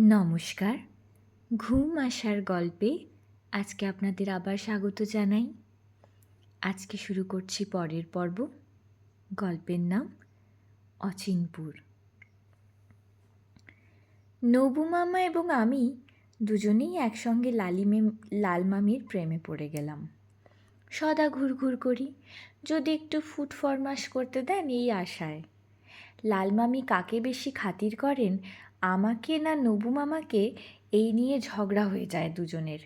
নমস্কার। ঘুম আসার গল্পে আজকে আপনাদের আবার স্বাগত জানাই। আজকে শুরু করছি পরের পর্ব। গল্পের নাম অচিনপুর। নবু মামা এবং আমি দুজনেই একসঙ্গে লালিমে লাল মামির প্রেমে পড়ে গেলাম। সদা ঘুরঘুর করি, যদি একটু ফুট ফরমাস করতে দেন এই আশায়। লাল মামি কাকে বেশি খাতির করেন আমাকে না নবু মামাকে এই নিয়ে ঝগড়া হয়ে যায় দুজনের।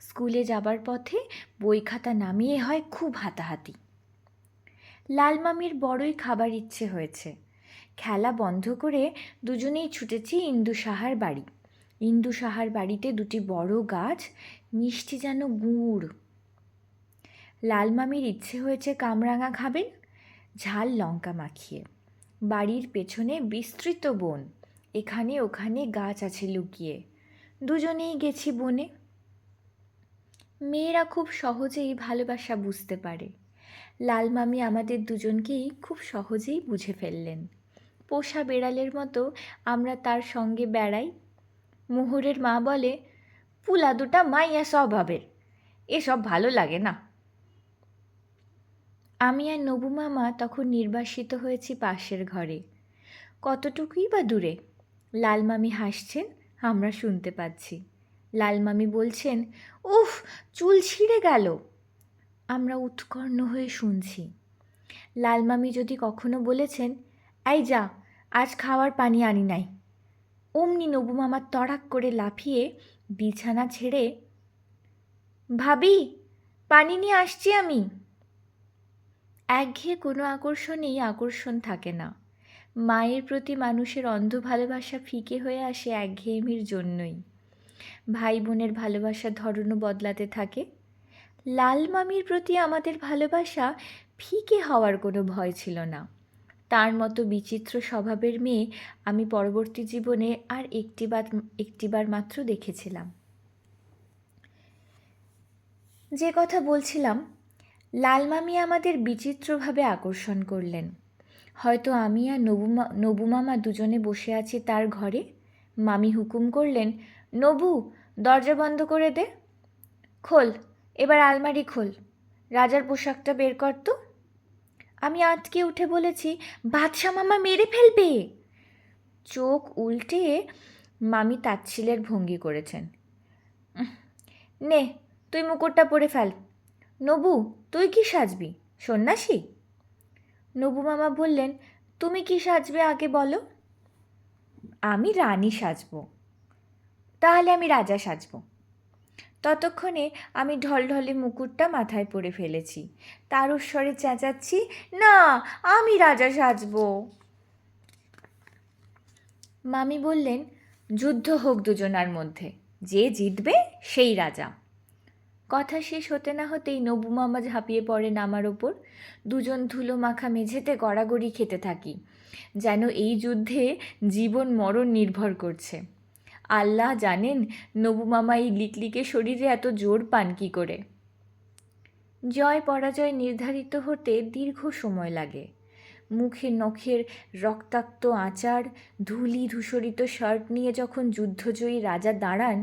স্কুলে যাবার পথে বই খাতা নামিয়ে হয় খুব হাতাহাতি। লাল মামির বড়ই খাবার ইচ্ছে হয়েছে। খেলা বন্ধ করে দুজনেই ছুটেছি ইন্দু সাহার বাড়ি। ইন্দু সাহার বাড়িতে দুটি বড় গাছ, মিষ্টি যেন গুড়। লাল মামির ইচ্ছে হয়েছে কামরাঙা খাবেন, ঝাল লঙ্কা মাখিয়ে। বাড়ির পেছনে বিস্তৃত বন। এখানে ওখানে গাছ আছে লুকিয়ে। দুজনেই গেছি বনে। মেয়েরা খুব সহজেই ভালোবাসা বুঝতে পারে। লাল মামি আমাদের দুজনকেই খুব সহজেই বুঝে ফেললেন। পোষা বেড়ালের মতো আমরা তার সঙ্গে বেড়াই। মোহরের মা বলে, পুলা দুটা মাইয়া স্বভাবের, এসব ভালো লাগে না। আমি আর নবু মামা তখন নির্বাসিত হয়েছি পাশের ঘরে। কতটুকুই বা দূরে? লাল মামি হাসছেন, আমরা শুনতে পাচ্ছি। লাল মামি বলছেন, উফ, চুল ছিঁড়ে গেল। আমরা উৎকর্ণ হয়ে শুনছি। লাল মামি যদি কখনো বলেছেন, এই যা, আজ খাওয়ার পানি আনি নাই। অমনি নবু মামা তড়াক করে লাফিয়ে বিছানা ছেড়ে, ভাবি, পানি নিয়ে আসছি আমি। একঘেয়ে কোনো আকর্ষণেই আকর্ষণ থাকে না। মায়ের প্রতি মানুষের অন্ধ ভালোবাসা ফিকে হয়ে আসে একঘেয়েমির জন্যই। ভাই বোনের ভালোবাসার ধরনও বদলাতে থাকে। লাল মামির প্রতি আমাদের ভালোবাসা ফিকে হওয়ার কোনো ভয় ছিল না। তার মতো বিচিত্র স্বভাবের মেয়ে আমি পরবর্তী জীবনে আর একটিবার একটিবার মাত্র দেখেছিলাম। যে কথা বলছিলাম লালমামি আমাদের বিচিত্রভাবে আকর্ষণ করলেন। হয়তো আমি আর নবুমা নবু মামা দুজনে বসে আছি তার ঘরে? মামি হুকুম করলেন, নবু, দরজা বন্ধ করে দে। খোল, এবার আলমারি খোল। রাজার পোশাকটা বের কর তো। আমি আটকে উঠে বলেছি বাদশা মামা মেরে ফেলবে। চোখ উল্টে মামি তাচ্ছিলের ভঙ্গি করেছেন। নে, তুই মুকুটটা পরে ফেল। নবু, তুই কি সাজবি? সন্ন্যাসী? নবু মামা বললেন, তুমি কি সাজবে আগে বলো? আমি রানী সাজব। তাহলে আমি রাজা সাজব। ততক্ষণে আমি ঢলঢলে মুকুটটা মাথায় পরে ফেলেছি। তার স্বরে চেঁচাচ্ছি, না, আমি রাজা সাজব। মামি বললেন, যুদ্ধ হোক দুজনার মধ্যে। যে জিতবে, সেই রাজা। কথা শেষ হতে না হতেই নবু মামা ঝাঁপিয়ে পড়েন আমার ওপর। দুজন ধুলো মাখা মেঝেতে গড়াগড়ি খেতে থাকি, যেন এই যুদ্ধে জীবন মরণ নির্ভর করছে। আল্লাহ জানেন নবু মামা এই লিকলিকে শরীরে এত জোর পান কী করে। জয় পরাজয় নির্ধারিত হতে দীর্ঘ সময় লাগে। মুখে নখের রক্তাক্ত আচার, ধুলি ধূসরিত শার্ট নিয়ে যখন যুদ্ধজয়ী রাজা দাঁড়ান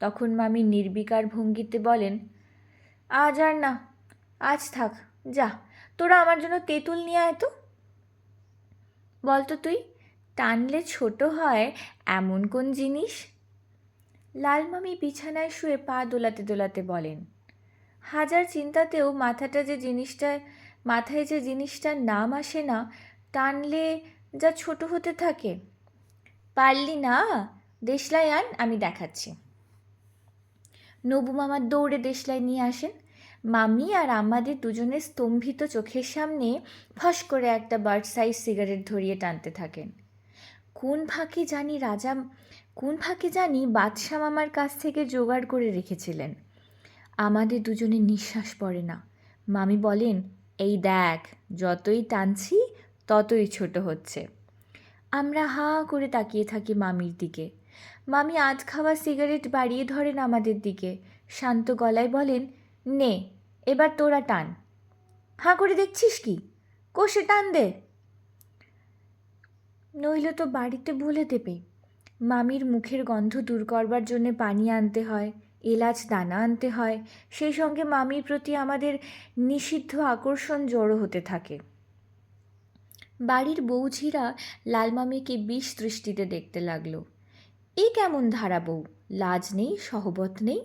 তখন মামি নির্বিকার ভঙ্গিতে বলেন, আজ আর না, আজ থাক, যা, তোরা আমার জন্য তেঁতুল নিয়ে আয় তো। বলতো তুই, টানলে ছোট হয় এমন কোন জিনিস? লাল মামি বিছানায় শুয়ে পা দোলাতে দোলাতে বলেন, হাজার চিন্তাতেও মাথাটা যে জিনিসটা, মাথায় যে জিনিসটার নাম আসে না, টানলে যা ছোট হতে থাকে। পারলি না, দেশলাই আন, আমি দেখাচ্ছি। নবু মামা দৌড়ে দেশলাই নিয়ে আসেন। মামি আর আমাদের দুজনের স্তম্ভিত চোখের সামনে ফস করে একটা বার্ড সাইজ সিগারেট ধরিয়ে টানতে থাকেন। কোন ফাঁকে জানি রাজা, কোন ফাঁকে জানি বাদশাহ মামার কাছ থেকে জোগাড় করে রেখেছিলেন। আমাদের দুজনে নিঃশ্বাস পড়ে না। মামি বলেন, এই দেখ, যতই টানছি, ততই ছোট হচ্ছে। আমরা হা করে তাকিয়ে থাকি মামির দিকে। মামি আধ খাওয়া সিগারেট বাড়িয়ে ধরেন আমাদের দিকে। শান্ত গলায় বলেন, নে, এবার তোরা টান। হাঁ করে দেখছিস কি? কোষে টান দে। নইলে তো বাড়িতে বলে দেবে। মামির মুখের গন্ধ দূর করবার জন্যে পানি আনতে হয়, এলাচ, দানা আনতে হয়, সেই সঙ্গে মামির প্রতি আমাদের নিষিদ্ধ আকর্ষণ জড়ো হতে থাকে। বাড়ির বৌঝিরা লালমামিকে বিষ দৃষ্টিতে দেখতে লাগল। এ কেমন ধারা বউ? লাজ নেই, সহবত নেই?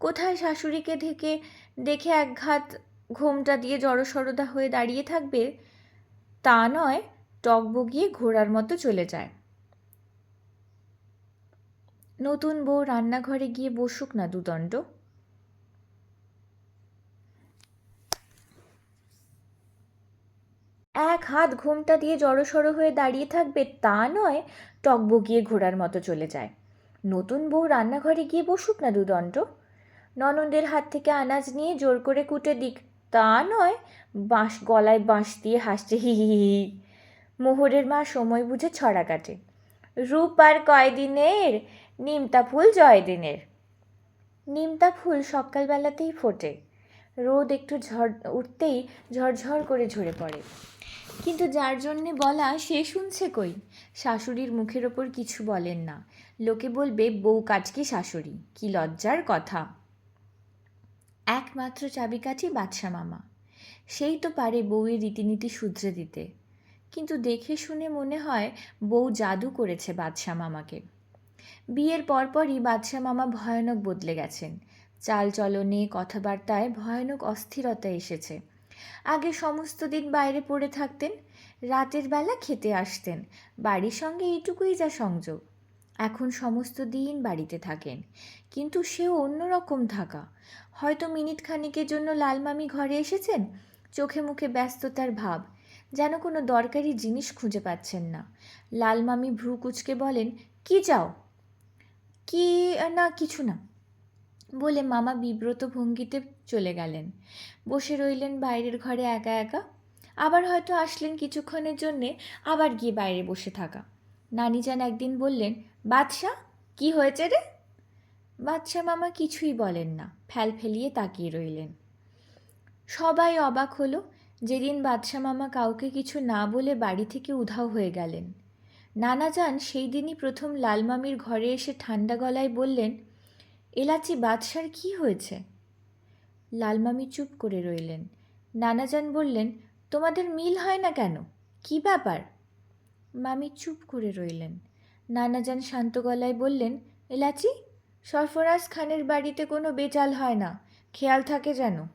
কোথায় শাশুড়িকে থেকে দেখে একঘাত ঘোমটা দিয়ে জড়সরদা হয়ে দাঁড়িয়ে থাকবে? তা নয়, টক বগিয়ে ঘোড়ার মতো চলে যায়। নতুন বউ রান্নাঘরে গিয়ে বসুক না দুদণ্ড। এক হাত ঘোমটা দিয়ে জড়সড় হয়ে দাঁড়িয়ে থাকবে তা নয় টক বগিয়ে ঘোড়ার মতো চলে যায়। নতুন বউ রান্নাঘরে গিয়ে বসুক না দুদণ্ড। ননদের হাত থেকে আনাজ নিয়ে জোর করে কুটে দিক। তা নয়, বাঁশ গলায় বাঁশ দিয়ে হাসছে হি হি হি। মোহরের মা সময় বুঝে ছড়া কাটে। রূপ আর কয়দিনের? নিমতা ফুল জয় দিনের নিমতা ফুল সকালবেলাতেই ফোটে। রোদ একটু ঝড়, উঠতেই ঝরঝর করে ঝরে পড়ে। কিন্তু যার জন্যে বলা সে শুনছে কই? শাশুড়ির মুখের ওপর কিছু বলেন না। লোকে বলবে, বউ কাজকি শাশুড়ি, কি লজ্জার কথা। একমাত্র চাবিকাঠি বাদশা মামা। সেই তো পারে বউয়ের রীতিনীতি শুধরে দিতে। কিন্তু দেখে শুনে মনে হয়, বউ জাদু করেছে বাদশা মামাকে। বিয়ের পরপরই বাদশা মামা ভয়ানক বদলে গেছেন। চাল চলনে কথাবার্তায় ভয়ানক অস্থিরতা এসেছে। আগে সমস্ত দিন বাইরে পড়ে থাকতেন, রাতের বেলা খেতে আসতেন, বাড়ির সঙ্গে এইটুকুই যা সংযোগ। এখন সমস্ত দিন বাড়িতে থাকেন, কিন্তু সেও অন্যরকম থাকা হয়তো মিনিট খানিকের জন্য লালমামি ঘরে এসেছেন, চোখে মুখে ব্যস্ততার ভাব, যেন কোনো দরকারি জিনিস খুঁজে পাচ্ছেন না। লালমামি ভ্রু কুচকে বলেন, কি চাও? কি না, কিছু না। বলে মামা বিব্রত ভঙ্গিতে চলে গেলেন। বসে রইলেন বাইরের ঘরে একা একা। আবার হয়তো আসলেন কিছুক্ষণের জন্যে, আবার গিয়ে বাইরে বসে থাকা। নানিজান একদিন বললেন বাদশা কি হয়েছে রে? বাদশা মামা কিছুই বলেন না, ফ্যাল ফেলিয়ে তাকিয়ে রইলেন। সবাই অবাক হলো যেদিন বাদশা মামা কাউকে কিছু না বলে বাড়ি থেকে উধাও হয়ে গেলেন। নানা যান সেই দিনই প্রথম লালমামির ঘরে এসে ঠান্ডা গলায় বললেন এলাচি বাদশার কি হয়েছে? লালমামি চুপ করে রইলেন। নানাজান বললেন, তোমাদের মিল হয় না কেন? কি ব্যাপার? মামি চুপ করে রইলেন। নানাজান শান্ত গলায় বললেন, এলাচি, সরফরাজ খানের বাড়িতে কোনো বেচাল হয় না। খেয়াল থাকে যেন।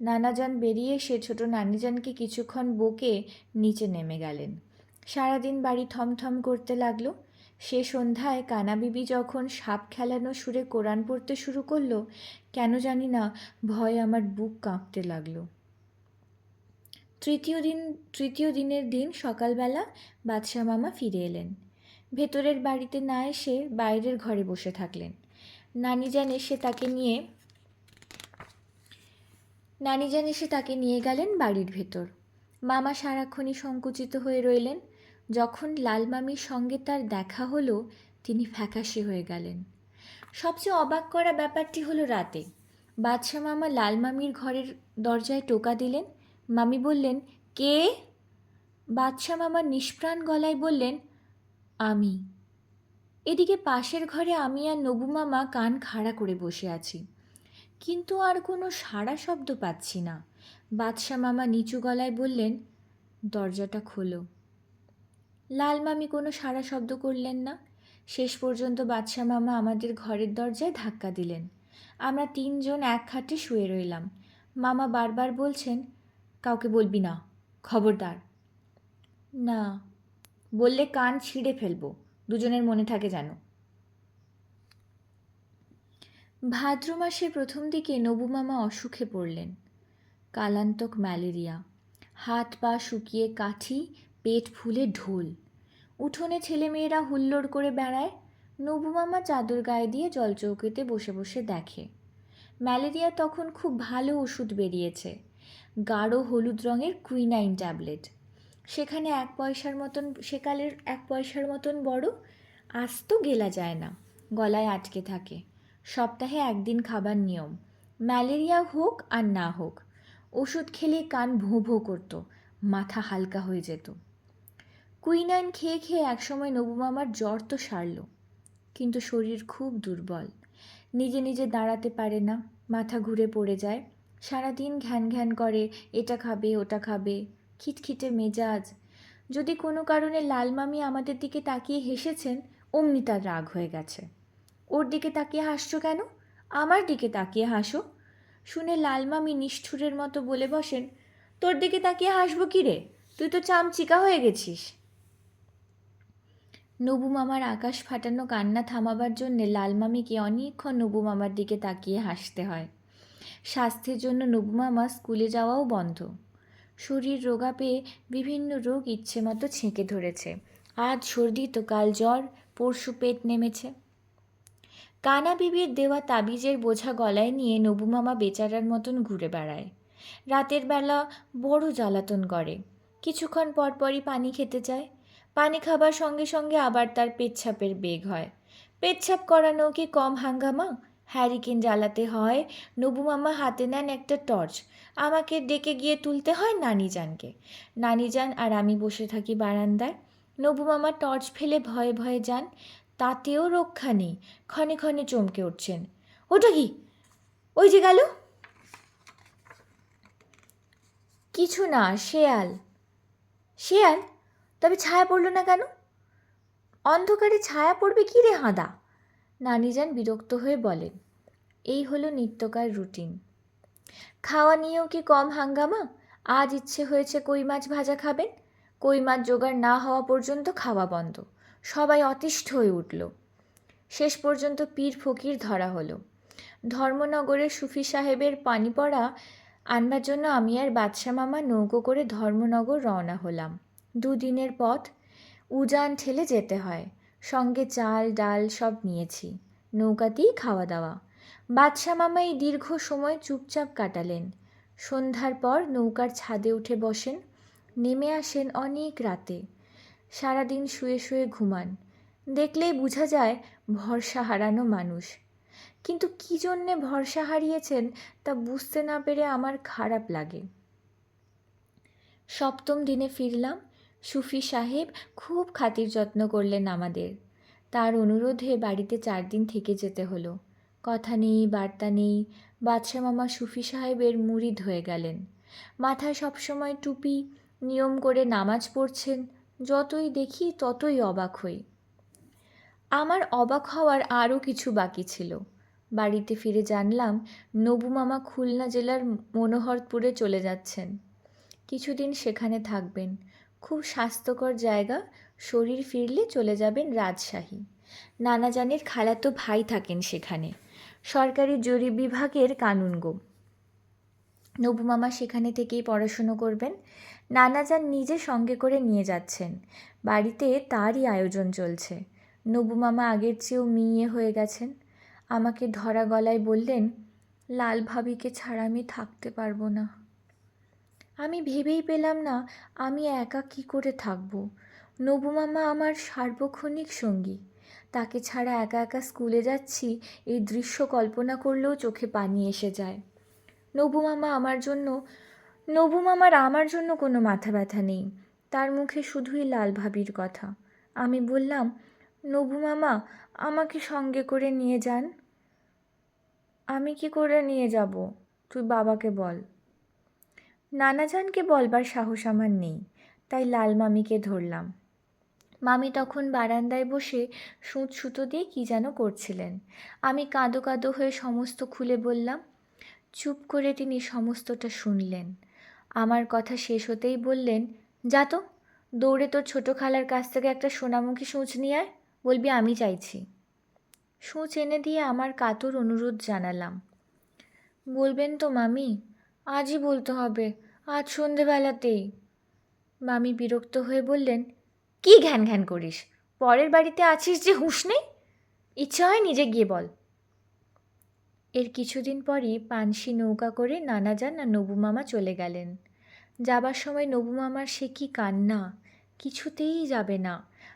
নানাজান বেরিয়ে সে ছোট নানিজানকে কিছুক্ষণ বকে নিচে নেমে গেলেন। সারাদিন বাড়ি থমথম করতে লাগল। সে সন্ধ্যায় কানাবিবি যখন সাপ খেলানো সুরে কোরআন পড়তে শুরু করল, কেন জানি না ভয় আমার বুক কাঁপতে লাগল। তৃতীয় দিন, তৃতীয় দিনের দিন সকালবেলা বাদশাহ মামা ফিরে এলেন। ভেতরের বাড়িতে না এসে বাইরের ঘরে বসে থাকলেন। নানিজান এসে তাকে নিয়ে নানিজান এসে তাকে নিয়ে গেলেন বাড়ির ভেতর। মামা সারাক্ষণই সংকুচিত হয়ে রইলেন। যখন লালমামির সঙ্গে তার দেখা হলো, তিনি ফ্যাকাশে হয়ে গেলেন। সবচেয়ে অবাক করা ব্যাপারটি হলো রাতে। বাদশাহ মামা লালমামির ঘরের দরজায় টোকা দিলেন। মামি বললেন, কে? বাদশাহ মামা নিষ্প্রাণ গলায় বললেন, আমি। এদিকে পাশের ঘরে আমি আর নবু মামা কান খাড়া করে বসে আছি। কিন্তু আর কোনো সাড়া শব্দ পাচ্ছি না। বাদশাহ মামা নিচু গলায় বললেন, দরজাটা খোলো। লাল মামি কোনো সাড়া শব্দ করলেন না। শেষ পর্যন্ত বাদশাহ মামা আমাদের ঘরের দরজায় ধাক্কা দিলেন। আমরা তিনজন এক খাটে শুয়ে রইলাম। মামা বারবার বলছেন, কাউকে বলবি না, খবরদার। না, বললে কান ছিঁড়ে ফেলব, দুজনের মনে থাকে যেন। ভাদ্র মাসের প্রথম দিকে নবু মামা অসুখে পড়লেন। কালান্তক ম্যালেরিয়া, হাত পা শুকিয়ে কাঠি পেট ফুলে ঢোল। উঠোনে ছেলেমেয়েরা হুল্লোড় করে বেড়ায়। নবু মামা চাদর গায়ে দিয়ে জলচৌকিতে বসে বসে দেখে। ম্যালেরিয়া তখন খুব ভালো ওষুধ বেরিয়েছে। গাঢ় হলুদ রঙের কুইনাইন ট্যাবলেট। সেখানে এক পয়সার মতন, সেকালের এক পয়সার মতন বড় আস্ত গেলা যায় না, গলায় আটকে থাকে। সপ্তাহে একদিন খাবার নিয়ম, ম্যালেরিয়া হোক আর না হোক। ওষুধ খেলে কান ভোঁ ভোঁ করতো, মাথা হালকা হয়ে যেত। কুইনাইন খেয়ে খেয়ে একসময় নবু মামার জ্বর তো সারল। কিন্তু শরীর খুব দুর্বল। নিজে নিজে দাঁড়াতে পারে না, মাথা ঘুরে পড়ে যায়। সারাদিন ঘ্যান ঘ্যান করে, এটা খাবে, ওটা খাবে, খিটখিটে মেজাজ। যদি কোনো কারণে লাল মামি আমাদের দিকে তাকিয়ে হেসেছেন, অমনি তার রাগ হয়ে গেছে। ওর দিকে তাকিয়ে হাসছো কেন? আমার দিকে তাকিয়ে হাসো। শুনে লাল মামি নিষ্ঠুরের মতো বলে বসেন, তোর দিকে তাকিয়ে হাসবো কি রে? তুই তো চামচিকা হয়ে গেছিস। নবু মামার আকাশ ফাটানো কান্না থামাবার জন্যে লালমামিকে অনেকক্ষণ নবু মামার দিকে তাকিয়ে হাসতে হয়। স্বাস্থ্যের জন্য নবু মামা স্কুলে যাওয়াও বন্ধ। শরীর রোগা পেয়ে বিভিন্ন রোগ ইচ্ছে মতো ছেঁকে ধরেছে। আজ সর্দি, তো কাল জ্বর, পরশু পেট নেমেছে। কানা বিবির দেওয়া তাবিজের বোঝা গলায় নিয়ে নবু মামা বেচারার মতন ঘুরে বেড়ায়। রাতের বেলা বড় জ্বালাতন করে। কিছুক্ষণ পরপরই পানি খেতে চায়। পানি খাবার সঙ্গে সঙ্গে আবার তার পেচ্ছাপের বেগ হয়। পেচ্ছাপ করানো কি কম হাঙ্গামা? হ্যারিকেন জ্বালাতে হয়, নবু মামা হাতে নেন একটা টর্চ। আমাকে ডেকে গিয়ে তুলতে হয় নানিজানকে নানিজান আর আমি বসে থাকি বারান্দায়। নবু মামা টর্চ ফেলে ভয়ে ভয়ে যান। তাতেও রক্ষা নেই। ক্ষণে ক্ষণে চমকে উঠছেন। ওটা কি? ওই যে গেল। কিছু না, শেয়াল। শেয়াল? তবে ছায়া পড়ল না কেন? অন্ধকারে ছায়া পড়বে কি রে হাঁদা? নানিজান বিরক্ত হয়ে বলেন, এই হলো নিত্যকার রুটিন। খাওয়া নিয়েও কি কম হাঙ্গামা? আজ ইচ্ছে হয়েছে কই মাছ ভাজা খাবেন? কই মাছ জোগাড় না হওয়া পর্যন্ত খাওয়া বন্ধ। সবাই অতিষ্ঠ হয়ে উঠল। শেষ পর্যন্ত পীর ফকির ধরা হলো। ধর্মনগরের সুফি সাহেবের পানি পড়া আনবার জন্য আমি আর বাদশা মামা নৌকো করে ধর্মনগর রওনা হলাম। দুদিনের পথ উজান ঠেলে যেতে হয়। সঙ্গে চাল, ডাল সব নিয়েছি। নৌকাতেই খাওয়া দাওয়া। বাদশা মামা এই দীর্ঘ সময় চুপচাপ কাটালেন। সন্ধ্যার পর নৌকার ছাদে উঠে বসেন। নেমে আসেন অনেক রাতে। সারাদিন শুয়ে শুয়ে ঘুমান। দেখলেই বোঝা যায় ভরসা হারানো মানুষ। কিন্তু কী জন্যে ভরসা হারিয়েছেন তা বুঝতে না পেরে আমার খারাপ লাগে। সপ্তম দিনে ফিরলাম। সুফি সাহেব খুব খাতির যত্ন করলেন আমাদের। তার অনুরোধে বাড়িতে চার দিন থেকে যেতে হলো। কথা নেই, বার্তা নেই। বাদশা মামা সুফি সাহেবের মুরিদ হয়ে গেলেন। মাথায় সবসময় টুপি, নিয়ম করে নামাজ পড়ছেন, যতই দেখি ততই অবাক হই। আমার অবাক হওয়ার আরও কিছু বাকি ছিল। বাড়িতে ফিরে জানলাম, নবু মামা খুলনা জেলার মনোহরপুরে চলে যাচ্ছেন। কিছুদিন সেখানে থাকবেন। খুব স্বাস্থ্যকর জায়গা, শরীর ফিরলে চলে যাবেন রাজশাহী। নানা নানাজানের খালাতো ভাই থাকেন সেখানে। সরকারি জরি বিভাগের কানুনগো। নবু মামা সেখানে থেকেই পড়াশুনো করবেন। নানাজান নিজে সঙ্গে করে নিয়ে যাচ্ছেন। বাড়িতে তারই আয়োজন চলছে। নবু মামা আগের চেয়েও মিয়ে হয়ে গেছেন। আমাকে ধরা গলায় বললেন, লাল ভাবিকে ছাড়া আমি থাকতে পারব না। আমি ভেবেই পেলাম না আমি একা কি করে থাকব। নবু মামা আমার সার্বক্ষণিক সঙ্গী। তাকে ছাড়া একা একা স্কুলে যাচ্ছি, এই দৃশ্য কল্পনা করলেও চোখে পানি এসে যায়। নবু মামা আমার জন্য, নবু মামার আমার জন্য কোনো মাথা ব্যথা নেই। তার মুখে শুধুই লাল ভাবির কথা। আমি বললাম, নবু মামা, আমাকে সঙ্গে করে নিয়ে যান। আমি কি করে নিয়ে যাব? তুই বাবাকে বল। নানাজানকে বলবার সাহস আমার নেই, তাই লাল মামিকে ধরলাম। মামি তখন বারান্দায় বসে সুঁচ সুতো দিয়ে কী যেন করছিলেন। আমি কাঁদো কাঁদো হয়ে সমস্ত খুলে বললাম, চুপ করে তিনি সমস্তটা শুনলেন। আমার কথা শেষ হতেই বললেন, যা তো, দৌড়ে তোর ছোটো খালার কাছ থেকে একটা সোনামুখী সূচ নিয়ে আয়, বলবি আমি চাইছি। সূচ এনে দিয়ে আমার কাতর অনুরোধ জানালাম। বলবেন তো মামি আজই বলতে হবে, আজ সন্ধেবেলাতেই। মামি বিরক্ত হয়ে বললেন, কি ঘ্যান ঘ্যান করিস? পরের বাড়িতে আছিস যে হুঁশ নেই? ইচ্ছা হয় নিজে গিয়ে বল। এর কিছুদিন পরই পানসি নৌকা করে নানাজান আর নবু মামা চলে গেলেন। যাবার সময় নবু মামার সে কি কান্না, কিছুতেই যাবে না।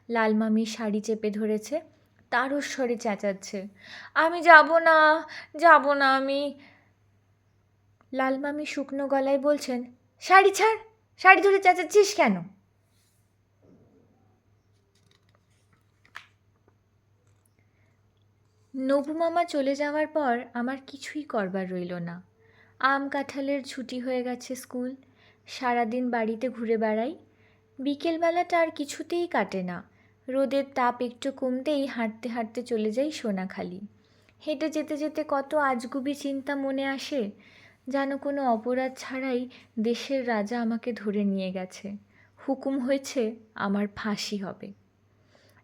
লাল মামি শাড়ি চেপে ধরেছে তারও স্বরে চেঁচাচ্ছে, আমি যাব না যাব না আমি। লালমামি শুকনো গলায় বলছেন, শাড়ি ছাড়, শাড়ি ধরে চেঁচাচ্ছিস কেন? নবু মামা চলে যাওয়ার পর আমার কিছুই করবার রইল না। আম কাঁঠালের ছুটি হয়ে গেছে স্কুল। সারাদিন বাড়িতে ঘুরে বেড়াই। বিকেলবেলাটা আর কিছুতেই কাটে না। রোদের তাপ একটু কমতেই হাঁটতে হাঁটতে চলে যাই সোনাখালি। হেঁটে যেতে যেতে কত আজগুবি চিন্তা মনে আসে। যেন কোনো অপরাধ ছাড়াই দেশের রাজা আমাকে ধরে নিয়ে গেছে। হুকুম হয়েছে আমার ফাঁসি হবে।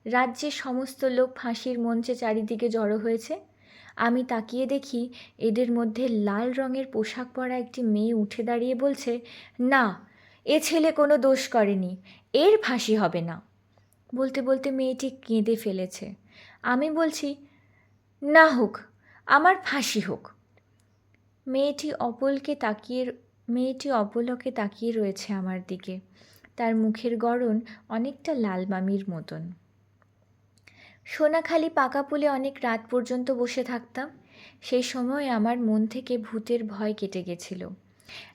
রাজ্যের সমস্ত লোক ফাঁসির মঞ্চে চারিদিকে জড়ো হয়েছে। আমি তাকিয়ে দেখি এদের মধ্যে লাল রঙের পোশাক পরা একটি মেয়ে উঠে দাঁড়িয়ে বলছে, না, এ ছেলে কোনো দোষ করেনি, এর ফাঁসি হবে না। বলতে বলতে মেয়েটি কেঁদে ফেলেছে। আমি বলছি, না হোক, আমার ফাঁসি হোক। মেয়েটি অপলকে তাকিয়ে মেয়েটি অপলকে তাকিয়ে রয়েছে আমার দিকে। তার মুখের গড়ন অনেকটা লাল মামির মতন। সোনাখালি পাকা পুলে অনেক রাত পর্যন্ত বসে থাকতাম। সেই সময় আমার মন থেকে ভূতের ভয় কেটে গেছিল।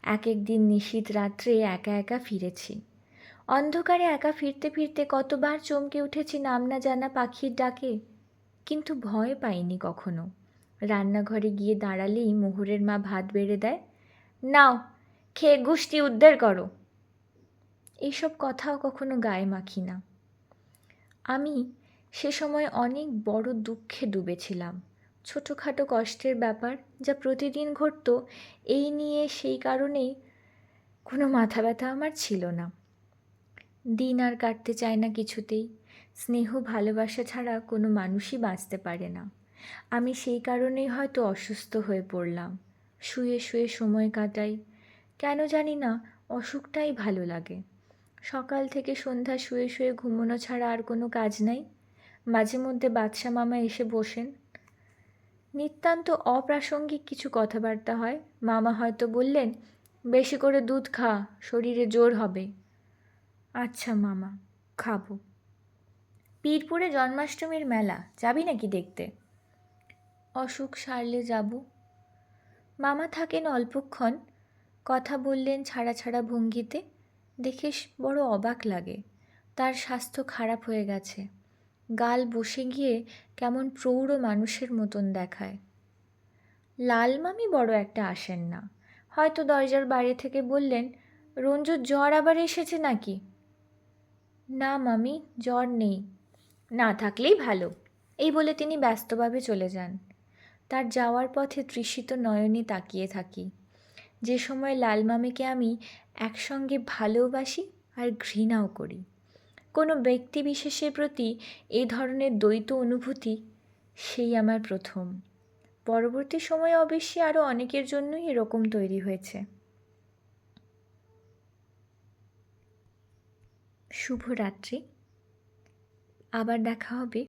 এক এক দিন নিশীত রাত্রে একা একা ফিরেছি। অন্ধকারে একা ফিরতে ফিরতে কতবার চমকে উঠেছি নাম না জানা পাখির ডাকে। কিন্তু ভয় পাইনি কখনো। রান্নাঘরে গিয়ে দাঁড়ালেই মোহরের মা ভাত বেড়ে দেয়, নাও, খেয়ে গুষ্টি উদ্ধার করো। এইসব কথাও কখনো গায়ে মাখি না। আমি সে সময় অনেক বড় দুঃখে ডুবেছিলাম। ছোটোখাটো কষ্টের ব্যাপার যা প্রতিদিন ঘটত, এই নিয়ে সেই কারণেই কোনো মাথা ব্যথা আমার ছিল না। দিন আর কাটতে চায় না কিছুতেই। স্নেহ ভালোবাসা ছাড়া কোনো মানুষই বাঁচতে পারে না। আমি সেই কারণেই হয়তো অসুস্থ হয়ে পড়লাম। শুয়ে শুয়ে সময় কাটাই। কেন জানি না, অসুখটাই ভালো লাগে। সকাল থেকে সন্ধ্যা শুয়ে শুয়ে ঘুমোনো ছাড়া আর কোনো কাজ নাই। মাঝে মধ্যে বাদশা মামা এসে বসেন। নিতান্ত অপ্রাসঙ্গিক কিছু কথাবার্তা হয়। মামা হয়তো বললেন, বেশি করে দুধ খা, শরীরে জোর হবে। আচ্ছা মামা, খাব। পীরপুরে জন্মাষ্টমীর মেলা, যাবি নাকি দেখতে? অসুখ সারলে যাব। মামা থাকেন অল্পক্ষণ, কথা বললেন ছাড়া ছাড়া ভঙ্গিতে দেখে বড় অবাক লাগে, তার স্বাস্থ্য খারাপ হয়ে গেছে। গাল বসে গিয়ে কেমন প্রৌঢ় মানুষের মতন দেখায়। লাল মামি বড় একটা আসেন না। হয়তো দরজার বাইরে থেকে বললেন রঞ্জুর জ্বর আবার এসেছে নাকি? না মামি, জ্বর নেই। না থাকলেই ভালো। এই বলে তিনি ব্যস্তভাবে চলে যান। তার যাওয়ার পথে তৃষিত নয়নে তাকিয়ে থাকি। যে সময় লাল মামিকে আমি একসঙ্গে ভালোবাসি আর ঘৃণাও করি। কোনো ব্যক্তি বিশেষের প্রতি এই ধরনের দ্বৈত অনুভূতি সেই আমার প্রথম। পরবর্তী সময়ে অবশ্যই আরও অনেকের জন্যই এরকম তৈরি হয়েছে। শুভরাত্রি। আবার দেখা হবে।